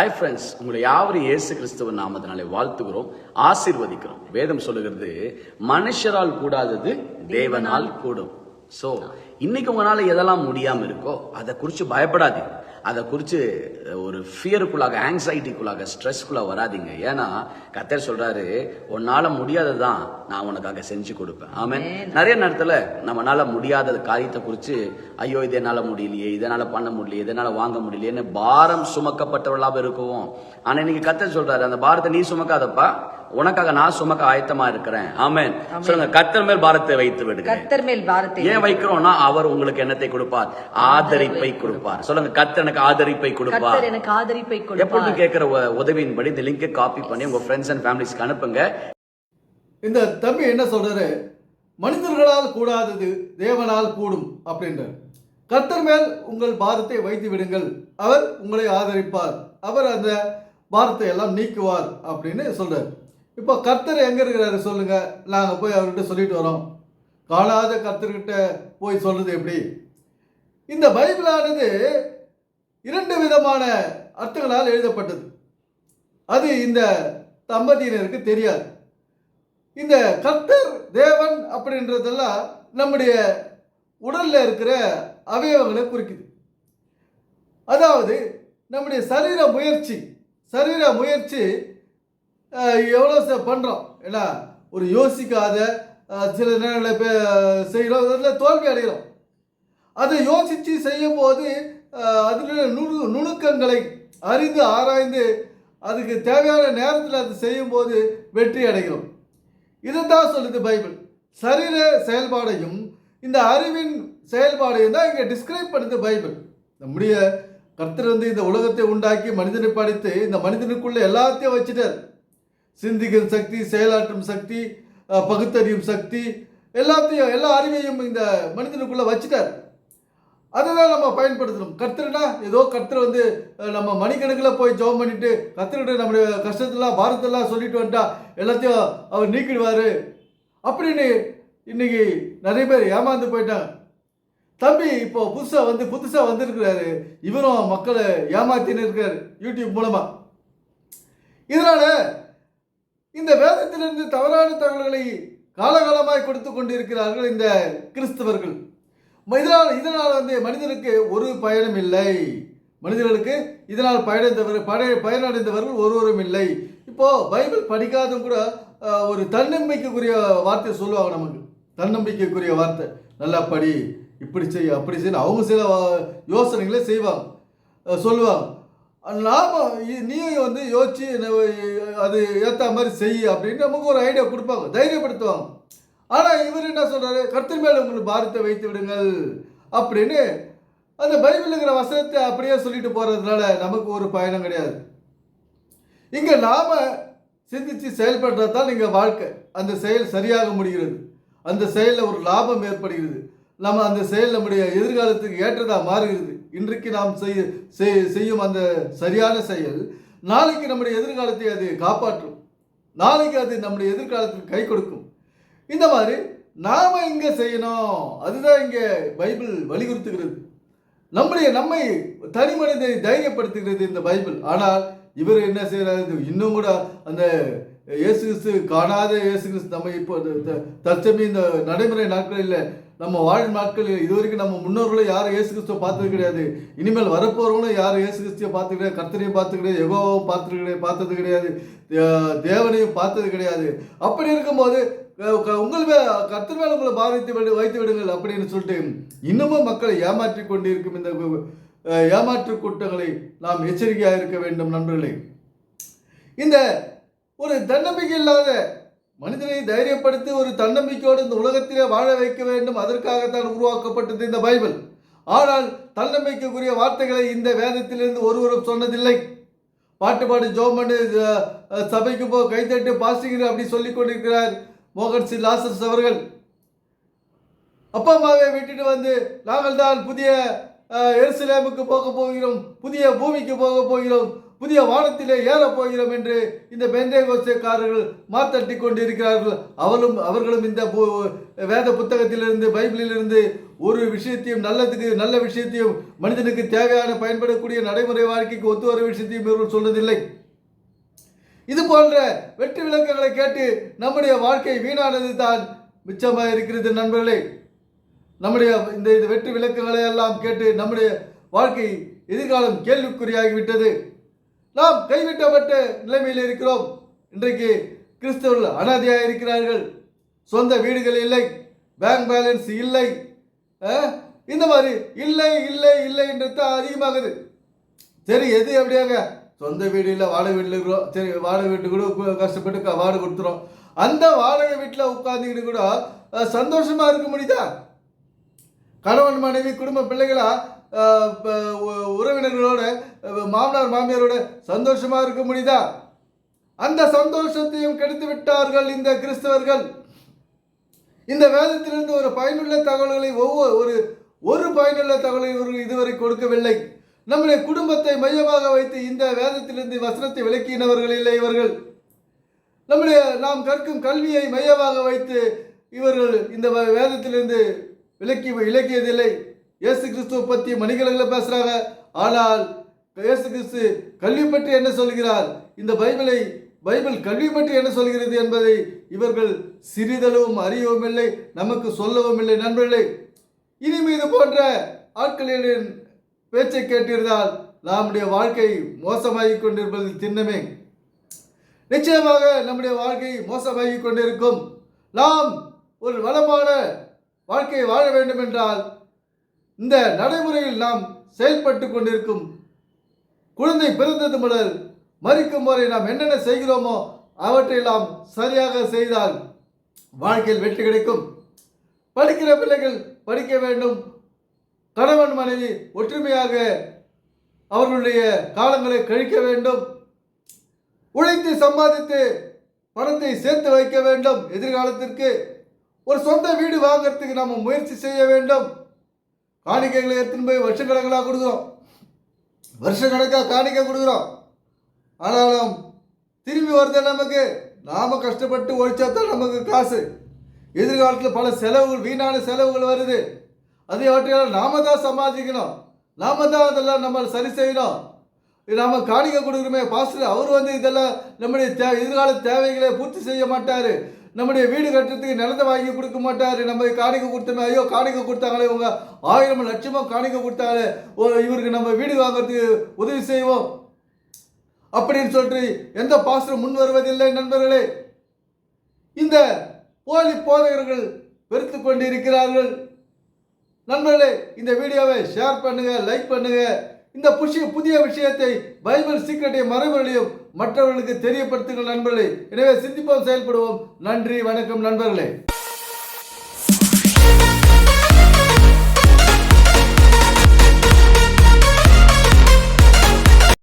Hi friends உங்களை யாவரும் இயேசு கிறிஸ்துவ நாமத்தினாலே வாழ்த்துகிறோம் ஆசிர்வதிக்கிறோம். வேதம் சொல்லுகிறது மனுஷரால் கூடாதது தேவனால் கூடும். சோ இன்னைக்கு உங்களால எதெல்லாம் முடியாமல் இருக்கோ அதை குறித்து பயப்படாதீங்க. அதை குறித்து ஒரு ஃபியருக்குள்ளாக ஆங்ஸைட்டிக்குள்ளாக ஸ்ட்ரெஸ்க்குள்ள வராதீங்க. ஏன்னா கத்தர் சொல்றாரு உன்னால முடியாததான் நான் உனக்காக செஞ்சு கொடுப்பேன். ஆமென். நிறைய நேரத்துல நம்மனால முடியாத காரியத்தை குறித்து ஐயோ இது என்னால முடியலையே இதனால பண்ண முடியலையே இதனால வாங்க முடியலையேன்னு பாரம் சுமக்கப்பட்டவர்களாக இருக்குவோம். ஆனா இன்னைக்கு கத்தர் சொல்றாரு அந்த பாரத்தை நீ சுமக்காதப்பா உனக்காக நான் சுமக்க ஆயத்தமா இருக்கிறேன். ஆமென். சொல்லுங்க கத்தர் மேல் பாரத்தை வைத்து விடுங்க கர்த்தர் மேல் பாரத்தை ஏன் வைக்கிறோம்னா அவர் உங்களுக்கு என்னத்தை கொடுப்பார்? ஆதரிப்பை கொடுப்பார். சொல்லுங்க கத்தர் எனக்கு ஆதரிப்பை கொடுப்பார். கர்த்தர் எனக்கு ஆதரிப்பை எப்பொழுது கொடுப்பார் கேட்கிற உ- உதவியின்படி இந்த லிங்கை காப்பி பண்ணி உங்க ஃப்ரெண்ட்ஸ் அண்ட் ஃபேமிலிஸ்க்கு அனுப்புங்க. இந்த தம்பி என்ன சொல்றாரு? மனிதர்களால் கூடாதது தேவனால் கூடும் அப்படின்றார். கர்த்தர் மேல் உங்கள் பாரத்தை வைத்து விடுங்கள். அவர் உங்களை ஆதரிப்பார். அவர் அந்த பாரத்தை எல்லாம் நீக்குவார் அப்படின்னு சொல்றார். இப்போ கர்த்தர் எங்கே இருக்கிறாரு சொல்லுங்கள் நாங்கள் போய் அவர்கிட்ட சொல்லிட்டு வரோம். காணாத கர்த்தர்கிட்ட போய் சொல்கிறது எப்படி? இந்த பைபிளானது இரண்டு விதமான அர்த்தங்களால் எழுதப்பட்டது. அது இந்த தம்பதியினருக்கு தெரியாது. இந்த கர்த்தர் தேவன் அப்படின்றதெல்லாம் நம்முடைய உடலில் இருக்கிற அவயவங்களை குறிக்குது. அதாவது நம்முடைய சரீர முயற்சி சரீர முயற்சி எவ்வளோ சார் பண்ணுறோம் என்ன ஒரு யோசிக்காத சில நேரங்களில் பே- செய்கிறோம். அதில் தோல்வி அடைகிறோம். அதை யோசித்து செய்யும் போது அதில் நுணு நுணுக்கங்களை அறிந்து ஆராய்ந்து அதுக்கு தேவையான நேரத்தில் அது செய்யும்போது வெற்றி அடைகிறோம். இதுதான் சொல்லுது பைபிள். சரீர செயல்பாடையும் இந்த அறிவின் செயல்பாடையும் தான் இங்கே டிஸ்கிரைப் பண்ணுது பைபிள். நம்முடைய கர்த்தர் வந்து இந்த உலகத்தை உண்டாக்கி மனிதனை படைத்து இந்த மனிதனுக்குள்ள எல்லாத்தையும் வச்சுட்டார். சிந்திக்கும் சக்தி செயலாற்றும் சக்தி பகுத்தறியும் சக்தி எல்லாத்தையும் எல்லா அறிவையும் இந்த மனிதனுக்குள்ளே வச்சுட்டார். அதை தான் நம்ம பயன்படுத்தணும். கர்த்தர்னா ஏதோ கர்த்தர் வந்து நம்ம மணிக்கணக்கில் போய் ஜெபம் பண்ணிட்டு கர்த்தர்கிட்ட நம்முடைய கஷ்டத்தெல்லாம் பாரத்தெல்லாம் சொல்லிட்டு வந்துட்டா எல்லாத்தையும் அவர் நீக்கிடுவார். அப்படின்னு இன்னைக்கு நிறைய பேர் ஏமாந்து போயிட்டாங்க. தம்பி இப்போ புதுசாக வந்து புதுசாக வந்திருக்கிறாரு. இவரும் மக்களை ஏமாத்தின்னு இருக்கார் யூடியூப் மூலமாக இதனால இந்த வேதத்திலிருந்து தவறான தகவல்களை காலகாலமாய் கொடுத்து கொண்டிருக்கிறார்கள் இந்த கிறிஸ்தவர்கள். இதனால் இதனால் வந்து மனிதனுக்கு ஒரு பயனும் இல்லை. மனிதர்களுக்கு இதனால் பயனடைந்தவர்கள் பழைய பயனடைந்தவர்கள் ஒருவரும் இல்லை. இப்போது பைபிள் படிக்காதும் கூட ஒரு தன்னம்பிக்கைக்குரிய வார்த்தை சொல்லுவாங்க நமக்கு. தன்னம்பிக்கைக்குரிய வார்த்தை. நல்லா படி இப்படி செய் அப்படி செய்யணும் அவங்க சில யோசனைகளை செய்வாங்க. சொல்லுவாங்க. நாம் நீயும் வந்து யோசிச்சு அது ஏற்ற மாதிரி செய் அப்படின்னு நமக்கு ஒரு ஐடியா கொடுப்பாங்க. தைரியப்படுத்துவாங்க. ஆனால் இவர் என்ன சொல்கிறாரு கர்த்தர் மேலே உங்களுக்கு பாரத்தை வைத்து விடுங்கள் அப்படின்னு அந்த பைபிளுங்கிற வசனத்தை அப்படியே சொல்லிட்டு போகிறதுனால நமக்கு ஒரு பயணம் கிடையாது. இங்கே நாம சிந்திச்சு செயல்படுறது தான் இங்கே வாழ்க்கை. அந்த செயல் சரியாக முடிகிறது. அந்த செயலில் ஒரு லாபம் ஏற்படுகிறது. நம்ம அந்த செயல் நம்முடைய எதிர்காலத்துக்கு ஏற்றதாக மாறுகிறது. இன்றைக்கு நாம் செய்ய செய்- செய்யும் அந்த சரியான செயல் நாளைக்கு நம்முடைய எதிர்காலத்தை அது காப்பாற்றும். நாளைக்கு அது நம்முடைய எதிர்காலத்துக்கு கை கொடுக்கும். இந்த மாதிரி நாம் இங்கே செய்யணும். அதுதான் இங்கே பைபிள் வலியுறுத்துகிறது. நம்முடைய நம்மை தனி மனிதனை தைரியப்படுத்துகிறது இந்த பைபிள். ஆனால் இவர் என்ன செய்கிறாரு இன்னும் கூட அந்த இயேசு கிறிஸ்து காணாத இயேசு கிறிஸ்து நம்ம இப்போ த- தற்சமயம் இந்த நடைமுறை நாட்களில் நம்ம வாழும் நாட்களில் இதுவரைக்கும் நம்ம முன்னோர்களும் யாரும் இயேசு கிறிஸ்துவ பார்த்தது கிடையாது. இனிமேல் வரப்போறவங்களும் யாரும் இயேசு கிறிஸ்துவை பார்த்து கிடையாது. கர்த்தரையும் பார்த்து கிடையாது. யெகோவாவும் பார்த்து கிடையாது. பார்த்தது கிடையாது. தேவனையும் பார்த்தது கிடையாது. அப்படி இருக்கும்போது உங்கள் மே கர்த்தர் மேல உங்களை பாதித்து விடு வைத்து விடுங்கள் அப்படின்னு சொல்லிட்டு இன்னமும் மக்களை ஏமாற்றி கொண்டிருக்கும் இந்த ஏமாற்று கூட்டங்களை நாம் எச்சரிக்கையாக இருக்க வேண்டும் நண்பர்களே. இந்த ஒரு தன்னம்பிக்கை இல்லாத மனிதனை தைரியப்படுத்தி ஒரு தன்னம்பிக்கையோடு இந்த உலகத்திலே வாழ வைக்க வேண்டும். அதற்காகத்தான் உருவாக்கப்பட்டது இந்த பைபிள். ஆனால் தன்னம்பிக்கைக்குரிய வார்த்தைகளை இந்த வேதத்திலிருந்து ஒருவரும் சொன்னதில்லை. பாட்டு பாடு ஜோம் சபைக்கு போ கைத்தட்டு பாசிங்கிற அப்படி சொல்லிக் கொண்டிருக்கிறார் மோகன் சி. லாசஸ் அவர்கள். அப்பா அம்மாவை விட்டுட்டு வந்து நாங்கள் தான் புதிய எருசலேமுக்கு போக போகிறோம் புதிய பூமிக்கு போக போகிறோம். புதிய வானத்திலே ஏறப் போகிறோம் என்று இந்த பெந்தேகோசக்காரர்கள் மாத்தட்டி கொண்டிருக்கிறார்கள் அவளும் அவர்களும் இந்த வேத புத்தகத்திலிருந்து பைபிளிலிருந்து ஒரு விஷயத்தையும் நல்லதுக்கு நல்ல விஷயத்தையும் மனிதனுக்கு தேவையான பயன்படக்கூடிய நடைமுறை வாழ்க்கைக்கு ஒத்து வர விஷயத்தையும் இவர்கள் சொல்வதில்லை இது போன்ற வெற்றி விளக்கங்களை கேட்டு நம்முடைய வாழ்க்கை வீணானது தான் மிச்சமாக இருக்கிறது நண்பர்களே. நம்முடைய இந்த வெற்றி விளக்கங்களை எல்லாம் கேட்டு நம்முடைய வாழ்க்கை எதிர்காலம் கேள்விக்குறியாகிவிட்டது. நாம் கைவிட்டப்பட்ட நிலைமையில் இருக்கிறோம். இன்றைக்கு கிறிஸ்தவர்கள் அனாதையாக இருக்கிறார்கள். சொந்த வீடுகள் இல்லை பேங்க் பேலன்ஸ் இல்லை இந்த மாதிரி இல்லை இல்லை இல்லை என்று தான் அதிகமாகுது. சரி எது எப்படியாங்க சொந்த வீடு இல்லை வாடகை வீட்டில் இருக்கிறோம். சரி வாடகை வீட்டு கூட கஷ்டப்பட்டு வாடகை கொடுத்துறோம். அந்த வாடகை வீட்டில் உட்காந்துக்கிட்டு கூட சந்தோஷமாக இருக்க முடியுதா? கணவன் மனைவி குடும்ப பிள்ளைகளா உறவினர்களோட மாமனார் மாமியாரோட சந்தோஷமா இருக்க முடியுதா? அந்த சந்தோஷத்தையும் கெடுத்து விட்டார்கள் இந்த கிறிஸ்தவர்கள். இந்த வேதத்திலிருந்து ஒரு பயனுள்ள தகவல்களை ஒவ்வொரு ஒரு ஒரு பயனுள்ள தகவலை இவர்கள் இதுவரை கொடுக்கவில்லை. நம்முடைய குடும்பத்தை மையமாக வைத்து இந்த வேதத்திலிருந்து வசனத்தை விளக்கினவர்கள் இல்லை இவர்கள். நம்முடைய நாம் கற்கும் கல்வியை மையமாக வைத்து இவர்கள் இந்த வேதத்திலிருந்து விளக்கி விளக்கியதில்லை இயேசு கிறிஸ்துவை பற்றி மணிக்கணக்கில் பேசுகிறாங்க ஆனால் இயேசு கிறிஸ்து கல்வி பற்றி என்ன சொல்கிறார்? இந்த பைபிளை பைபிள் கல்வி பற்றி என்ன சொல்கிறது என்பதை இவர்கள் சிறிதளவும் அறியவும் இல்லை நமக்கு சொல்லவும் இல்லை நண்பர்களே. இனிமே இது போன்ற ஆட்களின் பேச்சை கேட்டிருந்தால் நம்முடைய வாழ்க்கை மோசமாகிக் கொண்டிருப்பதில் திண்ணமே. நிச்சயமாக நம்முடைய வாழ்க்கை மோசமாகி கொண்டிருக்கும். நாம் ஒரு வளமான வாழ்க்கையை வாழ வேண்டும் என்றால் இந்த நடைமுறையில் நாம் செயல்பட்டு கொண்டிருக்கும் குழந்தை பிறந்தது முதல் மறிக்கும் வரை நாம் என்னென்ன செய்கிறோமோ அவற்றை நாம் சரியாக செய்தால் வாழ்க்கையில் வெற்றி கிடைக்கும். படிக்கிற பிள்ளைகள் படிக்க வேண்டும். கணவன் மனைவி ஒற்றுமையாக அவர்களுடைய காலங்களை கழிக்க வேண்டும். உழைத்து சம்பாதித்து பணத்தை சேர்த்து வைக்க வேண்டும் எதிர்காலத்திற்கு. ஒரு சொந்த வீடு வாங்குறதுக்கு நாம் முயற்சி செய்ய வேண்டும். காணிக்கைகளை எடுத்துன்னு போய் வருஷக்கணக்கெல்லாம் கொடுக்குறோம். வருஷக்கணக்காக காணிக்கை கொடுக்குறோம். ஆனாலும் திரும்பி வருது நமக்கு? நாம் கஷ்டப்பட்டு ஒழிச்சா தான் நமக்கு காசு. எதிர்காலத்தில் பல செலவுகள் வீணான செலவுகள் வருது. அதை அவற்றையெல்லாம் நாம தான் சமாளிக்கணும். நாம தான் அதெல்லாம் நம்ம சரி செய்யணும். நாம் காணிக்கை கொடுக்குறோமே பாஸ்டர் அவர் வந்து இதெல்லாம் நம்முடைய தே எதிர்கால தேவைகளை பூர்த்தி செய்ய மாட்டார். நம்முடைய வீடு கட்டுறதுக்கு நிலத்தை வாங்கி கொடுக்க மாட்டார். நம்ம காணிக்க கொடுத்தோமே ஐயோ காணிக்க கொடுத்தாங்களே இவங்க ஆயிரம் லட்சமா காணிக்க கொடுத்தாங்களே இவருக்கு நம்ம வீடு வாங்குறதுக்கு உதவி செய்வோம். அப்படின்னு சொல்லிட்டு எந்த பாஸ்டர் முன் வருவதில்லை நண்பர்களே. இந்த போலி போதகர்கள் வெறுத்து கொண்டு இருக்கிறார்கள் நண்பர்களே இந்த வீடியோவை ஷேர் பண்ணுங்க லைக் பண்ணுங்க. இந்த புஷி புதிய விஷயத்தை பைபிள் சீக்கிரட்டை மறைமுறையும் மற்றவர்களுக்கு தெரியப்படுத்துங்கள் நண்பர்களே. எனவே சிந்திப்போம் செயல்படுவோம். நன்றி வணக்கம் நண்பர்களே.